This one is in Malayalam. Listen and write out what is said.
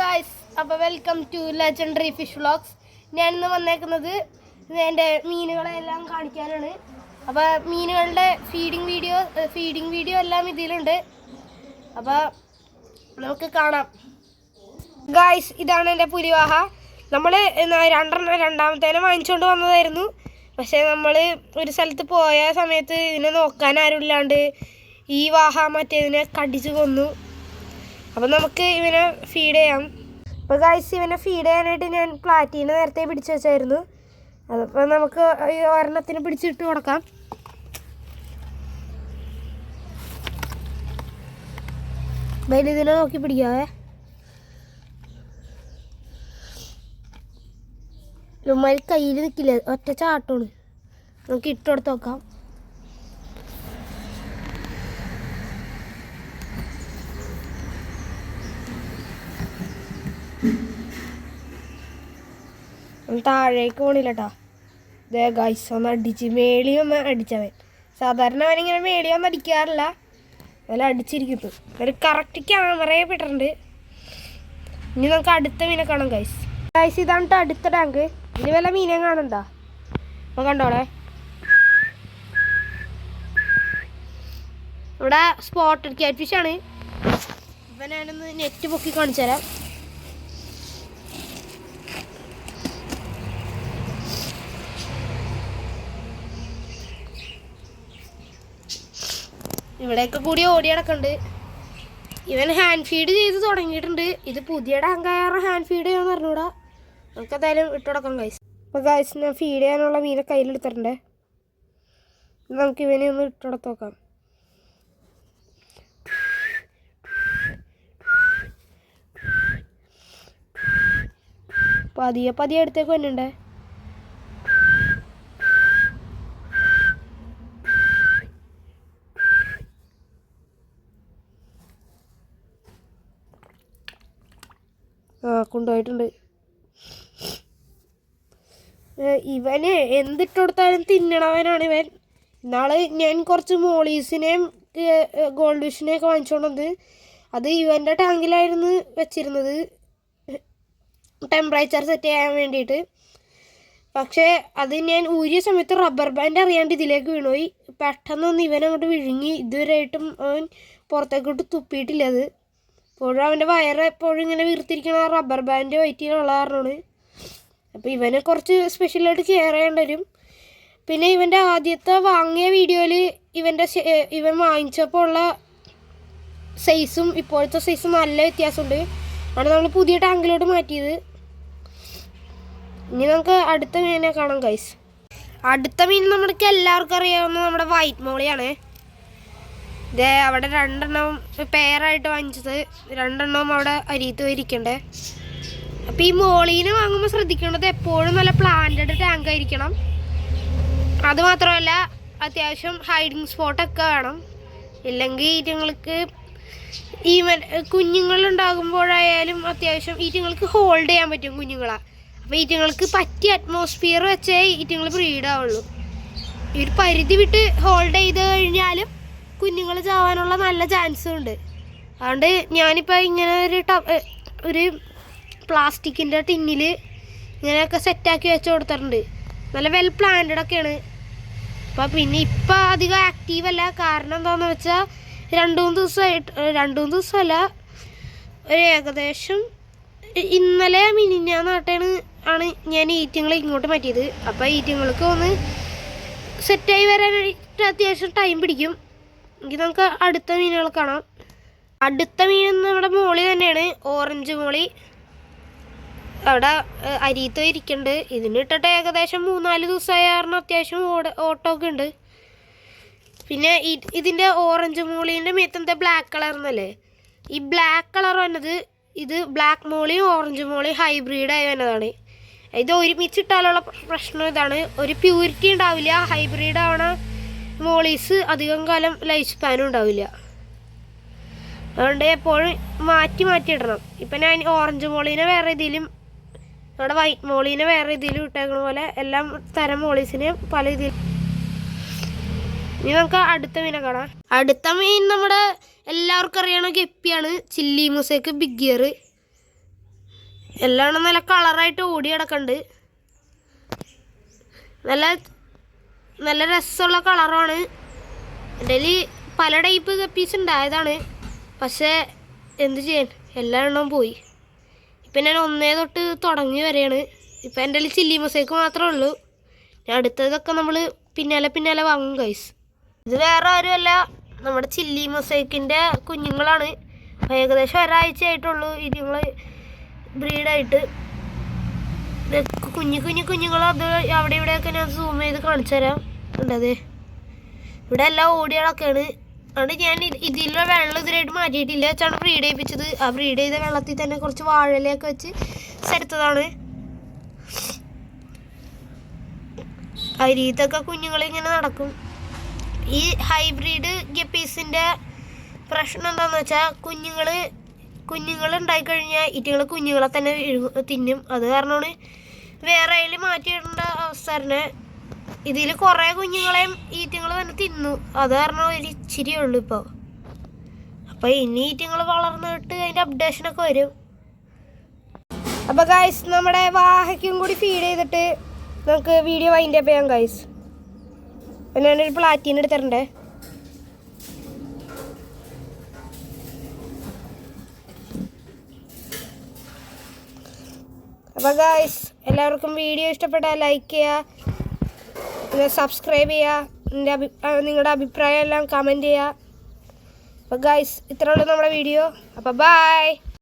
ഗായ്സ് അപ്പോൾ welcome to legendary fish vlogs ഞാൻ ഇന്ന് വന്നേക്കുന്നത് എന്റെ മീനുകളെല്ലാം കാണിക്കാനാണ്. അപ്പോൾ മീനുകളുടെ ഫീഡിങ് വീഡിയോ ഫീഡിങ് വീഡിയോ എല്ലാം ഇതിലുണ്ട്. അപ്പോൾ നമുക്ക് കാണാം. ഗായ്സ് ഇതാണ് എന്റെ പുലിവാഹ. നമ്മൾ രണ്ടെണ്ണം രണ്ടാമത്തേനെ വാങ്ങിച്ചുകൊണ്ട് വന്നതായിരുന്നു. പക്ഷേ നമ്മൾ ഒരു സ്ഥലത്ത് പോയ സമയത്ത് ഇതിനെ നോക്കാൻ ആരുമില്ലാണ്ട് ഈ വാഹ മറ്റേതിനെ കടിച്ചു കൊന്നു. അപ്പം നമുക്ക് ഇവനെ ഫീഡ് ചെയ്യാം. അപ്പോൾ ഗായ്സ് ഇവനെ ഫീഡ് ചെയ്യാനായിട്ട് ഞാൻ പ്ലാറ്റീനെ നേരത്തെ പിടിച്ചു വെച്ചായിരുന്നു. അതപ്പോൾ നമുക്ക് ഈ ഒരെണ്ണത്തിന് പിടിച്ചിട്ട് കൊടുക്കാം. വലുതിനെ നോക്കി പിടിക്കാവേ. ഉമ്മാരി കയ്യിൽ നിൽക്കില്ല ഒറ്റ ചാട്ടമാണ് നമുക്ക് ഇട്ട് കൊടുത്ത് നോക്കാം. താഴേക്ക് പോണില്ല കേട്ടോ ഗൈസ് ഒന്ന് അടിച്ച് മേളി ഒന്ന് അടിച്ചവൻ. സാധാരണ അവനിങ്ങനെ മേളി ഒന്നും അടിക്കാറില്ല. അവൻ അടിച്ചിരിക്കുന്നു. ഒരു കറക്റ്റ് ക്യാമറയെ പെട്ടിട്ടുണ്ട് ഇനി നമുക്ക് അടുത്ത മീനെ കാണാം ഗൈസ് ഗൈസ് ഇതാണ് അടുത്ത ടാങ്ക് ഇനി വല്ല മീനെ കാണണ്ട നമുക്ക് കണ്ടോളെ ഇവിടെ സ്പോട്ട് ക്യാറ്റ് ഫിഷാണ് ഞാനൊന്ന് നെറ്റ് പൊക്കി കാണിച്ചു തരാം ഇവിടെയൊക്കെ കൂടി ഓടി നടക്കുന്നുണ്ട് ഇവൻ ഹാൻഡ് ഫീഡ് ചെയ്ത് തുടങ്ങിയിട്ടുണ്ട്. ഇത് പുതിയ ടാങ്കായ ഹാൻഡ് ഫീഡ് ചെയ്യാൻ പറഞ്ഞൂടാ. നമുക്ക് എന്തായാലും ഇട്ട് കൊടുക്കാം ഗൈസ് അപ്പോൾ ഗൈസ് ഞാൻ ഫീഡ് ചെയ്യാനുള്ള മീനെ കയ്യിലെടുത്തിട്ടുണ്ട് നമുക്ക് ഇവനെ ഒന്ന് ഇട്ട് കൊടുത്ത് നോക്കാം. പതിയെ പതിയെ അടുത്തേക്ക് വന്നിട്ടുണ്ടേ. കൊണ്ടുപോയിട്ടുണ്ട്. ഇവന് എന്തിട്ട് കൊടുത്താലും തിന്നണവനാണ് ഇവൻ. ഇന്നാൾ ഞാൻ കുറച്ച് മോളീസിനെയും ഗോൾഡ് ഫിഷിനെയൊക്കെ വാങ്ങിച്ചോണ്ടത് അത് ഇവന്റെ ടാങ്കിലായിരുന്നു വെച്ചിരുന്നത്. ടെമ്പറേച്ചർ സെറ്റ് ചെയ്യാൻ വേണ്ടിയിട്ട്. പക്ഷേ അത് ഞാൻ ഊരിയ സമയത്ത് റബ്ബർ ബാൻഡ് അറിയാണ്ട് ഇതിലേക്ക് വീണുപോയി പെട്ടെന്നൊന്ന് ഇവൻ അങ്ങോട്ട് വിഴുങ്ങി. ഇതുവരെയായിട്ടും അവൻ പുറത്തേക്കോട്ട് തുപ്പിയിട്ടില്ല അത്. ഇപ്പോഴും അവന്റെ വയറ് എപ്പോഴും ഇങ്ങനെ വീർത്തിരിക്കണ റബ്ബർ ബാൻഡ് വയറ്റിലുള്ള കാരണമാണ്. അപ്പോൾ ഇവനെ കുറച്ച് സ്പെഷ്യലായിട്ട് കെയർ ചെയ്യേണ്ടി വരും. പിന്നെ ഇവന്റെ ആദ്യത്തെ വാങ്ങിയ വീഡിയോയിൽ ഇവന്റെ ഇവൻ വാങ്ങിച്ചപ്പോൾ ഉള്ള സൈസും ഇപ്പോഴത്തെ സൈസും നല്ല വ്യത്യാസമുണ്ട്. ആണ് നമ്മൾ പുതിയ ടാങ്കിലോട്ട് മാറ്റിയത്. ഇനി നമുക്ക് അടുത്ത മീനിനെ കാണാം കൈസ് അടുത്ത മീൻ നമ്മൾക്ക് എല്ലാവർക്കും അറിയാവുന്ന നമ്മുടെ വൈറ്റ് മോളിയാണ്. ഇതേ അവിടെ രണ്ടെണ്ണം പെയറായിട്ട് വാങ്ങിച്ചത്. രണ്ടെണ്ണവും അവിടെ അരിയത്ത് ഇരിക്കണ്ടേ അപ്പം ഈ മോളീനെ വാങ്ങുമ്പോൾ ശ്രദ്ധിക്കേണ്ടത് എപ്പോഴും നല്ല പ്ലാന്റഡ് ടാങ്ക് ആയിരിക്കണം. അതുമാത്രമല്ല അത്യാവശ്യം ഹൈഡിങ് സ്പോട്ടൊക്കെ വേണം. ഇല്ലെങ്കിൽ ഈറ്റങ്ങൾക്ക് ഈ കുഞ്ഞുങ്ങളുണ്ടാകുമ്പോഴായാലും അത്യാവശ്യം ഈറ്റങ്ങൾക്ക് ഹോൾഡ് ചെയ്യാൻ പറ്റും കുഞ്ഞുങ്ങളെ. അപ്പോൾ ഈറ്റങ്ങൾക്ക് പറ്റിയ അറ്റ്മോസ്ഫിയർ വെച്ചേ ഈറ്റങ്ങൾ ബ്രീഡ് ആവുള്ളൂ. ഈ ഒരു പരിധി വിട്ട് ഹോൾഡ് ചെയ്ത് കഴിഞ്ഞാലും കുഞ്ഞുങ്ങൾ ചാവാനുള്ള നല്ല ചാൻസും ഉണ്ട്. അതുകൊണ്ട് ഞാനിപ്പോൾ ഇങ്ങനെ ഒരു ഒരു പ്ലാസ്റ്റിക്കിന്റെ ടിന്നിൽ ഇങ്ങനെയൊക്കെ സെറ്റാക്കി വെച്ച് കൊടുത്തിട്ടുണ്ട്. നല്ല വെൽ പ്ലാന്റഡ് ഒക്കെയാണ്. അപ്പോൾ പിന്നെ ഇപ്പം അധികം ആക്റ്റീവ് അല്ല. കാരണം എന്താണെന്ന് വെച്ചാൽ രണ്ട് മൂന്ന് ദിവസമായിട്ട് രണ്ട് മൂന്ന് ദിവസമല്ല ഒരു ഏകദേശം ഇന്നലെ ഇന്നലെ മിനിഞ്ഞാന്നാട്ടാണ് ആണ് ഞാൻ ഈറ്റിങ്ങൾ ഇങ്ങോട്ട് മാറ്റിയത്. അപ്പോൾ ഈറ്റിങ്ങൾക്ക് ഒന്ന് സെറ്റായി വരാനായിട്ട് അത്യാവശ്യം ടൈം പിടിക്കും. എങ്കിൽ നമുക്ക് അടുത്ത മീനുകൾ കാണാം. അടുത്ത മീൻ നമ്മുടെ മോളി തന്നെയാണ്. Orange molly. അവിടെ അരിയത്ത് ഇരിക്കുന്നുണ്ട് ഇതിന് ഇട്ടിട്ട് ഏകദേശം മൂന്നാൽ ദിവസമായ കാരണം അത്യാവശ്യം ഓട ഓട്ടമൊക്കെ ഉണ്ട്. പിന്നെ ഇതിന്റെ ഓറഞ്ച് മോളീന്റെ മേത്തത്തെ ബ്ലാക്ക് കളർ എന്നല്ലേ? ഈ ബ്ലാക്ക് കളർ വന്നത് ഇത് ബ്ലാക്ക് മോളിയും ഓറഞ്ച് മോളിയും ഹൈബ്രിഡ് ആയി വന്നതാണ്. ഇത് ഒരുമിച്ചിട്ടാലുള്ള പ്ര- പ്രശ്നം ഇതാണ്. ഒരു പ്യൂരിറ്റി ഉണ്ടാവില്ല ഹൈബ്രിഡ് ആവണ. മോളീസ് അധികം കാലം ലൈഫ് സ്പാനും ഉണ്ടാവില്ല. അതുകൊണ്ട് എപ്പോഴും മാറ്റി മാറ്റി ഇടണം. ഇപ്പം ഞാൻ ഓറഞ്ച് മോളീനെ വേറെ രീതിയിലും നമ്മുടെ വൈറ്റ് മോളീനെ വേറെ രീതിയിലും ഇട്ടേക്കണ പോലെ എല്ലാം തരം മോളീസിനെ പല രീതിയിൽ. ഇനി നമുക്ക് അടുത്ത മീനെ കാണാം. അടുത്ത മീൻ നമ്മുടെ എല്ലാവർക്കും അറിയണ ഗപ്പിയാണ്. ചില്ലി മുസേക്ക് ബിഗ് ഇയർ എല്ലാം നല്ല കളറായിട്ട് ഓടി കിടക്കുന്നുണ്ട് നല്ല നല്ല രസമുള്ള കളറാണ്. എന്റെ പല ടൈപ്പ് കപ്പീസ് ഉണ്ടായതാണ്. പക്ഷേ എന്ത് ചെയ്യാൻ? എല്ലാ എണ്ണവും പോയി. ഇപ്പം ഞാൻ ഒന്നേ തൊട്ട് തുടങ്ങി വരെയാണ്. ഇപ്പം എന്റെ കയ്യിൽ ചില്ലി മൊസൈക്ക് മാത്രമേ ഉള്ളൂ. ഞാൻ അടുത്തതൊക്കെ നമ്മൾ പിന്നാലെ പിന്നാലെ വാങ്ങും കൈസ് ഇത് വേറെ ആരുമല്ല. നമ്മുടെ ചില്ലി മൊസൈക്കിന്റെ കുഞ്ഞുങ്ങളാണ്. ഏകദേശം ഒരാഴ്ച ആയിട്ടുള്ളൂ ഇതുങ്ങൾ ബ്രീഡായിട്ട് കുഞ്ഞു കുഞ്ഞു കുഞ്ഞുങ്ങൾ അത് അവിടെ ഇവിടെയൊക്കെ ഞാൻ സൂം ചെയ്ത് കാണിച്ചു തരാം ഉണ്ടത് ഇവിടെ എല്ലാ ഓടികളൊക്കെയാണ്. അതുകൊണ്ട് ഞാൻ ഇത് ഇതിലുള്ള വെള്ളം ഇതിലായിട്ട് മാറ്റിയിട്ടില്ല. വെച്ചാണ് ബ്രീഡ് ചെയ്യിപ്പിച്ചത് ആ ബ്രീഡ് ചെയ്ത വെള്ളത്തിൽ തന്നെ കുറച്ച് വാഴയിലൊക്കെ വെച്ച് ചെടുത്തതാണ് അരിയത്തൊക്കെ കുഞ്ഞുങ്ങളിങ്ങനെ നടക്കും. ഈ ഹൈബ്രിഡ് ഗപ്പീസിന്റെ പ്രശ്നം എന്താണെന്ന് വെച്ചാൽ കുഞ്ഞുങ്ങൾ കുഞ്ഞുങ്ങൾ ഉണ്ടായിക്കഴിഞ്ഞാൽ ഇറ്റുകൾ കുഞ്ഞുങ്ങളെ തന്നെ തിന്നും. അത് കാരണമാണ് വേറെ അതിൽ മാറ്റിയിടേണ്ട അവസ്ഥ തന്നെ ഇതിൽ കുറേ കുഞ്ഞുങ്ങളെയും ഈറ്റങ്ങൾ തന്നെ തിന്നു. അത് കാരണം ഒരു ഇച്ചിരി ഉള്ളു ഇപ്പോൾ അപ്പോൾ ഇനി ഈറ്റങ്ങൾ വളർന്നിട്ട് അതിന്റെ അപ്ഡേഷനൊക്കെ വരും. അപ്പോൾ ഗൈസ് നമ്മുടെ വാഹയ്ക്കും കൂടി ഫീഡ് ചെയ്തിട്ട് നമുക്ക് വീഡിയോ വൈൻഡ് അപ്പ് ചെയ്യാം ഗൈസ് ഞാനൊരു പ്ലാറ്റീൻ എടുത്തിട്ടുണ്ടേ അപ്പോൾ ഗായ്സ് എല്ലാവർക്കും വീഡിയോ ഇഷ്ടപ്പെട്ടാൽ ലൈക്ക് ചെയ്യുക. പിന്നെ സബ്സ്ക്രൈബ് ചെയ്യുക എന്റെ നിങ്ങളുടെ അഭിപ്രായം എല്ലാം കമന്റ് ചെയ്യുക അപ്പോൾ ഗൈസ് ഇത്രയുള്ളൂ നമ്മുടെ വീഡിയോ അപ്പോൾ ബൈ